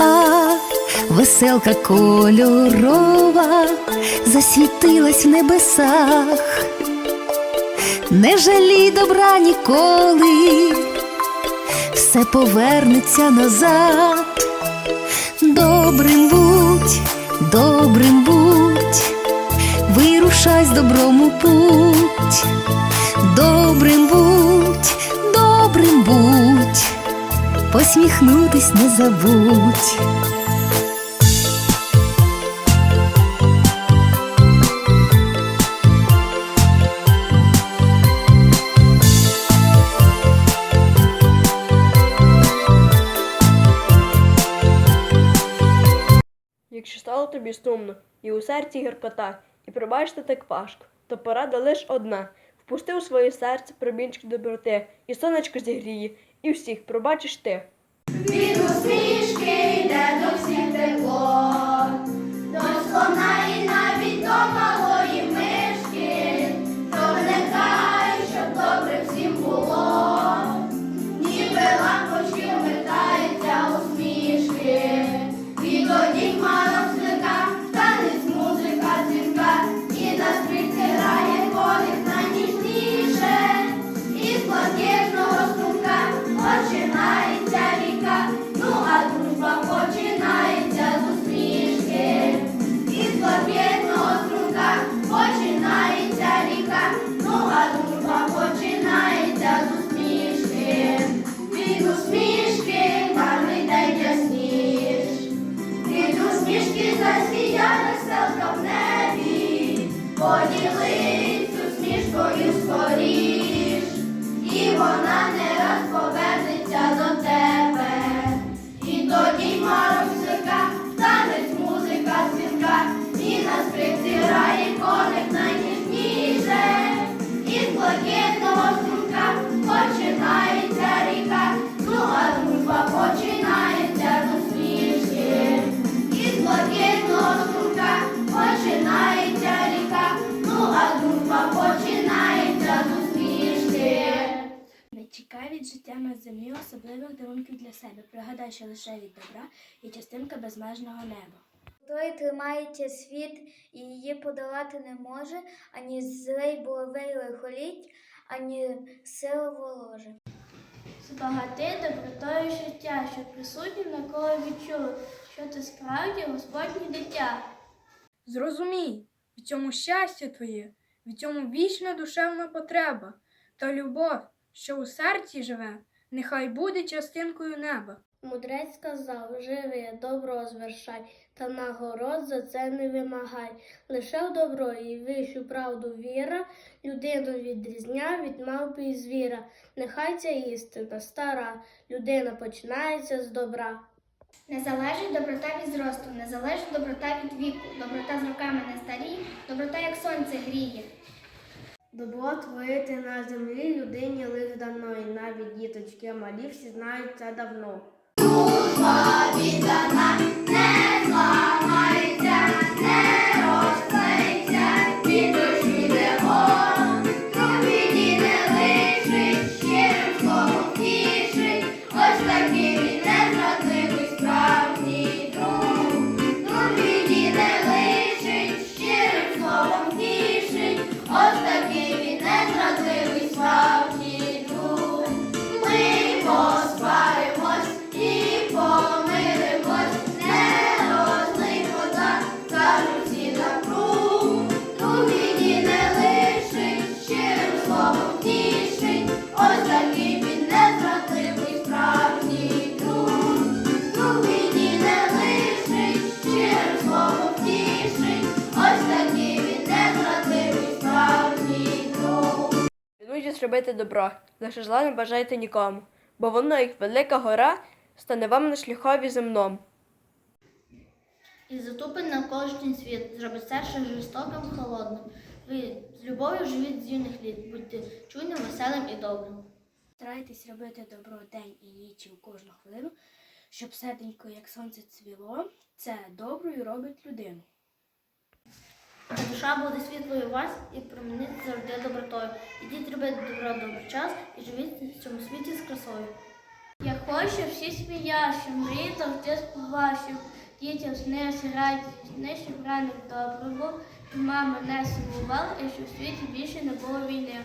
А веселка кольорова засвітилась в небесах. Не жалій добра ніколи, все повернеться назад. Добрим будь, добрим будь, вирушай з добром у путь. Посміхнутись не забудь. Якщо стало тобі сумно, і у серці гіркота, і пробачте так важко, то порада лиш одна. Впусти у своє серце промінчик доброти, і сонечко зігріє, і всіх пробачиш ти. Від усмішки йде до всіх особливих дарунків для себе. Пригадай, що лише від добра є частинка безмежного неба. Той тримається світ і її подолати не може, ані злий булавий лихоліть, ані сила ворожа. Збагати добротою життя, щоб присутні навколо відчули, що ти справді Господнє дитя. Зрозумій, в цьому щастя твоє, в цьому вічна душевна потреба та любов, що у серці живе, нехай буде частинкою неба. Мудрець сказав, живи, добро звершай, та нагород за це не вимагай. Лише в добро і вищу правду віра, людину відрізня від мавпи і звіра. Нехай ця істина стара, людина починається з добра. Не залежить доброта від зросту, не залежить доброта від віку, доброта з роками не старіє, доброта як сонце гріє. Добро творити на землі людині лиш дано, і навіть діточки малі всі знають це давно. Дружба віддана не зламайся, не розплейся, від Відмуйтесь робити добро, лише зла не бажайте нікому, бо воно, як велика гора, стане вам на шляхові земном. І затупить навколишній світ, зробить серце жорстоким холодним. Ви з любов'ю живіть з юних літ, будьте чуйним, веселим і добрим. Старайтесь робити добро день і ніч і у кожну хвилину, щоб серденько, як сонце цвіло, це доброю робить людину. Душа буде світлою у вас і промінити завжди добротою. Ідіть робити добро добрий час і живіть в цьому світі з красою. Я хочу всі сміяші, мрії завжди вашим, Дітям сни грають, сни, щоб ранок був, щоб мама не сумувала і щоб в світі більше не було війни.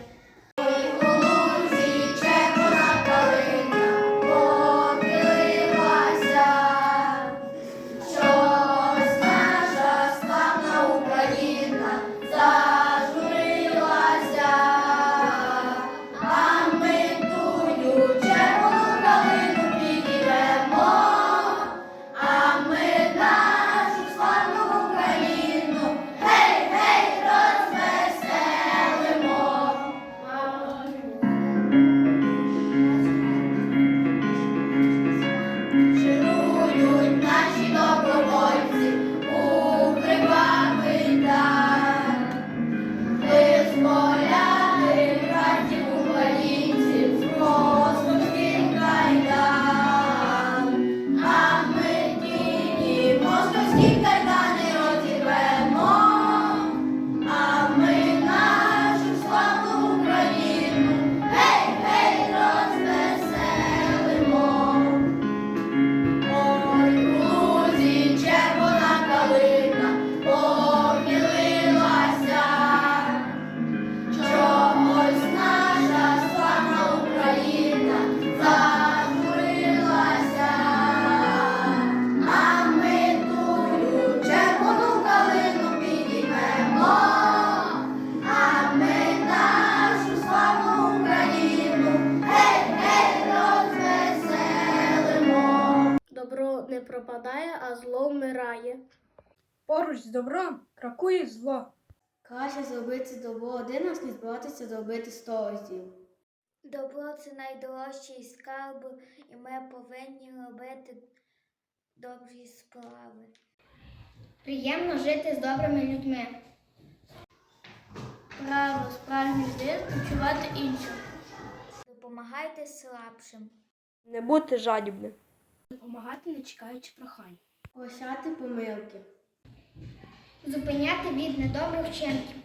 Пропадає, а зло вмирає. Поруч з добром крокує зло. Краще зробити добро один раз, ніж збиратися зробити сто разів. Добро це найдорожчий скарб, і ми повинні робити добрі справи. Приємно жити з добрими людьми. Право справжніх людей почувати інших. Допомагайте слабшим. Не бути жадібним. Допомагати, не чекаючи прохань. Прощати помилки. Зупиняти від недобрих вчинків.